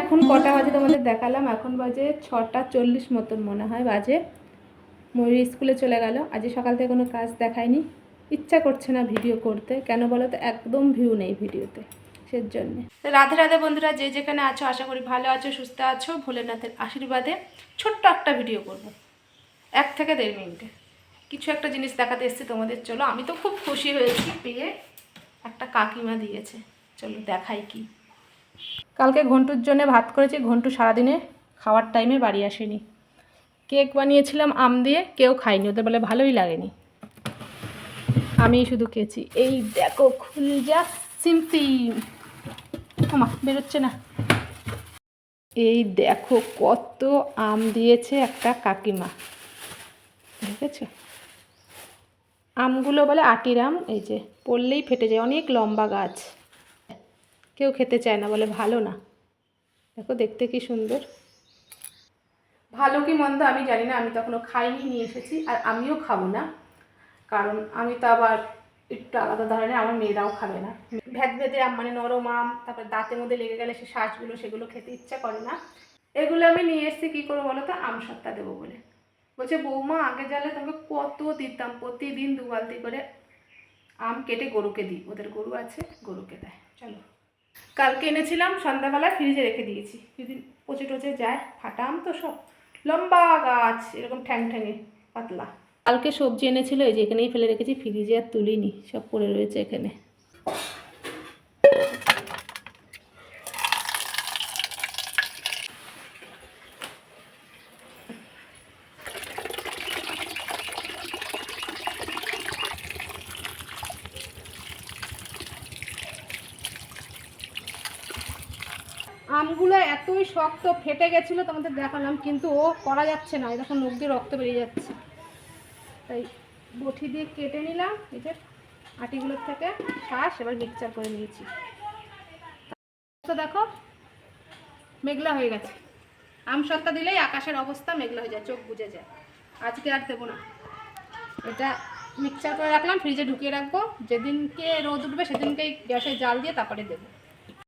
এখন কটা বাজে তোমাদের দেখালাম? এখন বাজে ছটা চল্লিশ মতন মনে হয় বাজে। ময়ূর স্কুলে চলে গেল। আজ সকাল থেকে কোনো কাজ দেখায়নি। ইচ্ছা করছে না ভিডিও করতে। কেন বলো তো, একদম ভিউ নেই ভিডিওতে, সে জন্যে। রাধে রাধে বন্ধুরা, যে যেখানে আছো, আশা করি ভালো আছো, সুস্থ আছো। ভোলেনাথের আশীর্বাদে ছোট্ট একটা ভিডিও করব। এক থেকে দেড় মিনিটে। কিছু একটা জিনিস দেখাতে এসেছি তোমাদের। চলো, আমি তো খুব খুশি হয়েছি, পেয়ে একটা কাকিমা দিয়েছে। চলো, দেখাই কি। কালকে ঘন্টুর জন্য ভাত করেছি, ঘন্টু সারাদিনে খাওয়ার টাইমে বাড়ি আসেনি। কেক বানিয়েছিলাম, আম দিয়ে, কেউ খায়নি, ওদের বলে ভালোই লাগেনি। আমি শুধু খেয়েছি। এই দেখো, খুল যা সিমসিম আমা বেরোচ্ছে না। এই দেখো, কত আম দিয়েছে একটা কাকিমা। দেখেছ? আমগুলো বলে আটির আম এই যে, পড়লেই ফেটে যায়, অনেক লম্বা গাছ। কেউ খেতে চায় না, বলে ভালো না। দেখো দেখতে কি সুন্দর। ভালো কি মন্দ আমি জানি না, আমি তখনও খাইনি, নিয়ে এসেছি, আর আমিও খাব না। কারণ আমি তো আবার একটু আলাদা ধরনের, আমার মেয়েরাও খাবে না। ভেদ ভেদে মানে নরম আম, তারপর দাঁতের মধ্যে লেগে গেলে সে শ্বাসগুলো সেগুলো খেতে ইচ্ছা করে না। এগুলো আমি নিয়ে এসেছি, কী করব বলো তো? আম সত্তা দেবো বলে। বলছে, বৌমা, আগে জানলে তোমাকে কত দিতাম, প্রতিদিন দু বালতি করে আম কেটে গরুকে দিই। ওদের গরু আছে, গরুকে দেয়। কালকে এনেছিলাম সন্ধ্যাবেলা ফ্রিজে রেখে দিয়েছি। যদি পচে টচে যায়, ফাটাম তো সব। লম্বা গাছ, এরকম ঠ্যাং ঠ্যাঙে, পাতলা। কালকে সবজি এনেছিল, এই যে এখানেই ফেলে রেখেছি ফ্রিজে আর তুলিনি, সব পড়ে রয়েছে এখানে। আমগুলো এতই শক্ত, ফেটে গেছিল, তোমাদের দেখালাম, কিন্তু ও করা যাচ্ছে না। এরকম নখ দিয়ে রক্ত বেরিয়ে যাচ্ছে। তাই বটি দিয়ে কেটে নিলাম, এই আটিগুলোর থেকে শ্বাস এবার মিক্সচার করে নিয়েছি। তো দেখো, মেঘলা হয়ে গেছে। আম সত্তা দিলেই আকাশের অবস্থা মেঘলা হয়ে যায়, চোখ বুঝে যায়। আজকে আর দেবো না। এটা মিক্সচার করে রাখলাম, ফ্রিজে ঢুকিয়ে রাখব। যেদিনকে রোদ উঠবে, সেদিনকেই গ্যাসে জাল দিয়ে তারপরে দেবো।